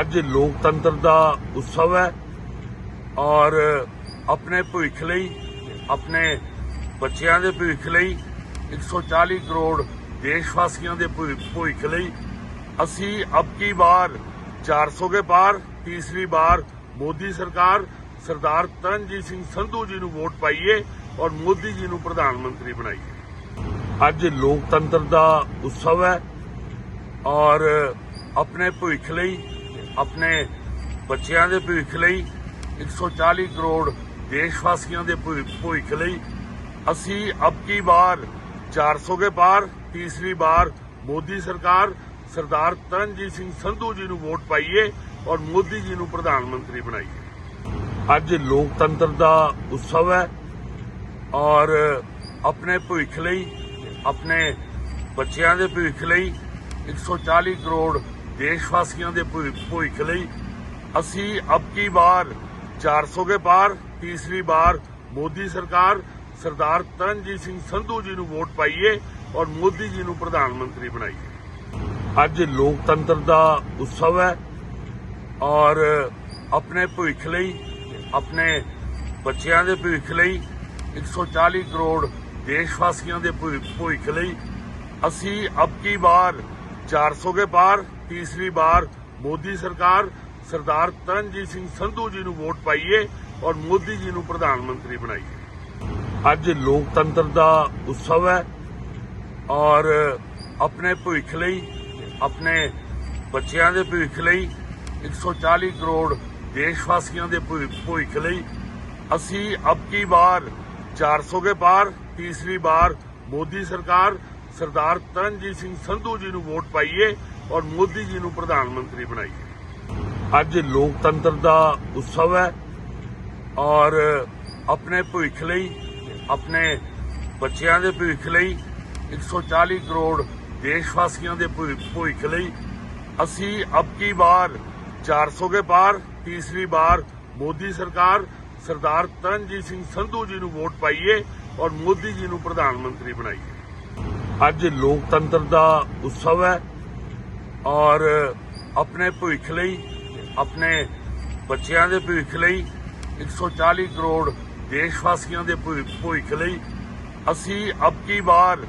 ਅੱਜ ਲੋਕਤੰਤਰ ਦਾ ਉਤਸਵ ਹੈ ਔਰ ਆਪਣੇ ਭਵਿੱਖ ਲਈ, ਆਪਣੇ ਬੱਚਿਆਂ ਦੇ ਭਵਿੱਖ ਲਈ 140 ਕਰੋੜ ਦੇਸ਼ ਵਾਸੀਆਂ ਦੇ ਭਵਿੱਖ ਲਈ ਅਸੀਂ ਅਬ ਕੀ ਬਾਰ 400 ਕੇ ਪਾਰ, ਤੀਸਰੀ ਵਾਰ ਮੋਦੀ ਸਰਕਾਰ, ਸਰਦਾਰ ਤਰਨਜੀਤ ਸਿੰਘ ਸੰਧੂ ਜੀ ਨੂੰ ਵੋਟ ਪਾਈਏ ਔਰ ਮੋਦੀ ਜੀ ਨੂੰ ਪ੍ਰਧਾਨ ਮੰਤਰੀ ਬਣਾਈਏ। ਅੱਜ ਲੋਕਤੰਤਰ ਦਾ ਉਤਸਵ ਹੈ ਔਰ ਆਪਣੇ ਭਵਿੱਖ ਲਈ ਆਪਣੇ ਬੱਚਿਆਂ ਦੇ ਭਵਿੱਖ ਲਈ 140 ਕਰੋੜ ਦੇਸ਼ ਵਾਸੀਆਂ ਦੇ ਭਵਿ- ਭਵਿੱਖ ਲਈ, ਅਸੀਂ ਅਬ ਕੀ ਬਾਰ 400 ਕੇ ਪਾਰ, ਤੀਸਰੀ ਬਾਰ ਮੋਦੀ ਸਰਕਾਰ, ਸਰਦਾਰ ਤਰਨਜੀਤ ਸਿੰਘ ਸੰਧੂ ਜੀ ਨੂੰ ਵੋਟ ਪਾਈਏ ਔਰ ਮੋਦੀ ਜੀ ਨੂੰ ਪ੍ਰਧਾਨ ਮੰਤਰੀ ਬਣਾਈਏ। ਅੱਜ ਲੋਕਤੰਤਰ ਦਾ ਉਤਸਵ ਹੈ ਔਰ ਆਪਣੇ ਭਵਿੱਖ ਲਈ, ਆਪਣੇ ਬੱਚਿਆਂ ਦੇ ਭਵਿੱਖ ਲਈ 140 ਕਰੋੜ ਦੇਸ਼ ਵਾਸੀਆਂ ਦੇ ਭਵਿ- ਭਵਿੱਖ ਲਈ ਅਸੀਂ ਅਬ ਕੀ ਬਾਰ 400 ਕੇ ਪਾਰ, ਤੀਸਰੀ ਵਾਰ ਮੋਦੀ ਸਰਕਾਰ, ਸਰਦਾਰ ਤਰਨਜੀਤ ਸਿੰਘ ਸੰਧੂ ਜੀ ਨੂੰ ਵੋਟ ਪਾਈਏ ਔਰ ਮੋਦੀ ਜੀ ਨੂੰ ਪ੍ਰਧਾਨ ਮੰਤਰੀ ਬਣਾਈਏ। ਅੱਜ ਲੋਕਤੰਤਰ ਦਾ ਉਤਸਵ ਹੈ ਔਰ ਆਪਣੇ ਭਵਿੱਖ ਲਈ, ਆਪਣੇ ਬੱਚਿਆਂ ਦੇ ਭਵਿੱਖ ਲਈ 140 ਕਰੋੜ ਦੇਸ਼ ਵਾਸੀਆਂ ਦੇ ਭਵਿ- ਭਵਿੱਖ ਲਈ ਅਸੀਂ ਅਬ ਕੀ ਬਾਰ 400 ਕੇ ਪਾਰ ਤੀਸਰੀ ਬਾਰ ਮੋਦੀ ਸਰਕਾਰ, ਸਰਦਾਰ ਤਰਨਜੀਤ ਸਿੰਘ ਸੰਧੂ ਜੀ ਨੂੰ ਵੋਟ ਪਾਈਏ ਔਰ ਮੋਦੀ ਜੀ ਨੂੰ ਪ੍ਰਧਾਨ ਮੰਤਰੀ ਬਣਾਈਏ। ਅੱਜ ਲੋਕਤੰਤਰ ਦਾ ਉਤਸਵ ਹੈ ਔਰ ਆਪਣੇ ਭਵਿੱਖ ਲਈ, ਆਪਣੇ ਬੱਚਿਆਂ ਦੇ ਭਵਿੱਖ ਲਈ 140 ਕਰੋੜ ਦੇਸ਼ ਵਾਸੀਆਂ ਦੇ ਭਵਿੱਖ ਲਈ ਅਸੀਂ ਅਬ ਕੀ ਬਾਰ 400 ਕੇ ਪਾਰ ਤੀਸਰੀ ਬਾਰ ਮੋਦੀ ਸਰਕਾਰ ਸਰਦਾਰ ਤਰਨਜੀਤ ਸਿੰਘ ਸੰਧੂ ਜੀ ਨੂੰ ਵੋਟ ਪਾਈਏ ਔਰ ਮੋਦੀ ਜੀ ਨੂੰ ਪ੍ਰਧਾਨ ਮੰਤਰੀ ਬਣਾਈਏ। ਅੱਜ ਲੋਕਤੰਤਰ ਦਾ ਉਤਸਵ ਹੈ ਔਰ ਆਪਣੇ ਭਵਿੱਖ ਲਈ, ਆਪਣੇ ਬੱਚਿਆਂ ਦੇ ਭਵਿੱਖ ਲਈ 140 ਕਰੋੜ ਦੇਸ਼ ਵਾਸੀਆਂ ਦੇ ਭਵਿੱਖ ਲਈ ਅਸੀਂ ਅਬ ਕੀ ਬਾਰ 400 ਕੇ ਪਾਰ, ਤੀਸਰੀ ਵਾਰ ਮੋਦੀ ਸਰਕਾਰ, ਸਰਦਾਰ ਤਰਨਜੀਤ ਸਿੰਘ ਸੰਧੂ ਜੀ ਨੂੰ ਵੋਟ ਪਾਈਏ ਔਰ ਮੋਦੀ ਜੀ ਨੂੰ ਪ੍ਰਧਾਨ ਮੰਤਰੀ ਬਣਾਈਏ। ਅੱਜ ਲੋਕਤੰਤਰ ਦਾ ਉਤਸਵ ਹੈ ਔਰ ਆਪਣੇ ਭਵਿੱਖ ਲਈ ਆਪਣੇ ਬੱਚਿਆਂ ਦੇ ਭਵਿੱਖ ਲਈ 140 ਕਰੋੜ ਦੇਸ਼ ਵਾਸੀਆਂ ਦੇ ਭਵਿ- ਭਵਿੱਖ ਲਈ ਅਸੀਂ ਅਬ ਕੀ ਬਾਰ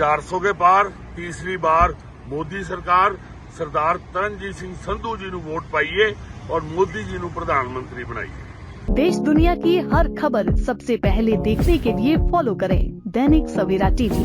400 ਕੇ ਪਾਰ ਤੀਸਰੀ ਬਾਰ ਮੋਦੀ ਸਰਕਾਰ ਸਰਦਾਰ ਤਰਨਜੀਤ ਸਿੰਘ ਸੰਧੂ ਜੀ ਨੂੰ ਵੋਟ ਪਾਈਏ ਔਰ ਮੋਦੀ ਜੀ ਨੂੰ ਪ੍ਰਧਾਨ ਮੰਤਰੀ ਬਣਾਈਏ देश दुनिया की हर खबर सबसे पहले देखने के लिए फॉलो करें दैनिक सवेरा टीवी